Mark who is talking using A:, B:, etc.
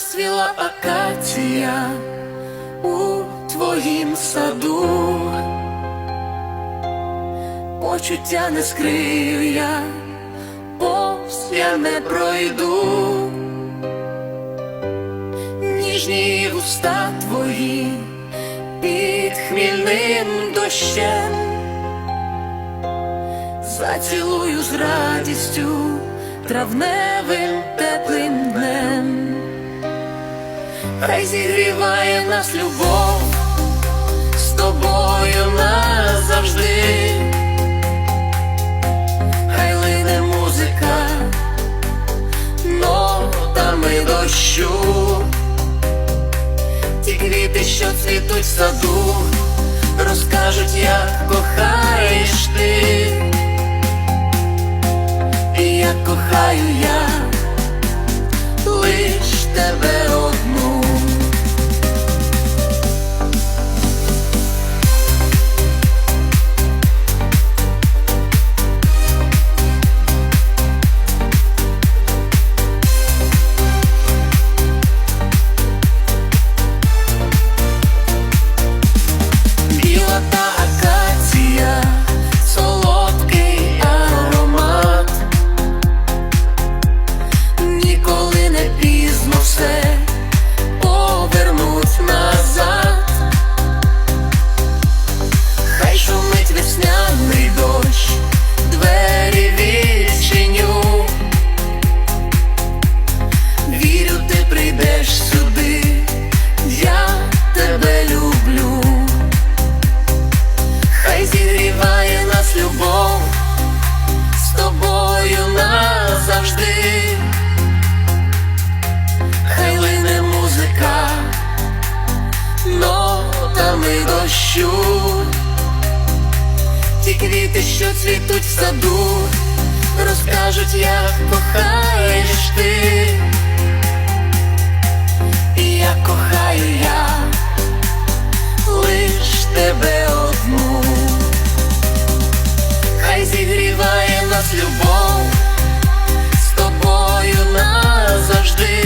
A: розцвіла акація у твоїм саду, почуття не скрию я, повз я не пройду, ніжні вуста твої під хмільним дощем, зацілую з радістю травневим теплим днем, хай зігріває нас любов з тобою назавжди, хай лине музика нотами дощу, ті квіти, що цвітуть в саду, розкажуть, як кохаєш ти. І як кохаю я лиш тебе хмари дощу, ті квіти, що цвітуть в саду, розкажуть, як кохаєш ти, і як кохаю я лиш тебе одну, хай зігріває нас любов з тобою назавжди.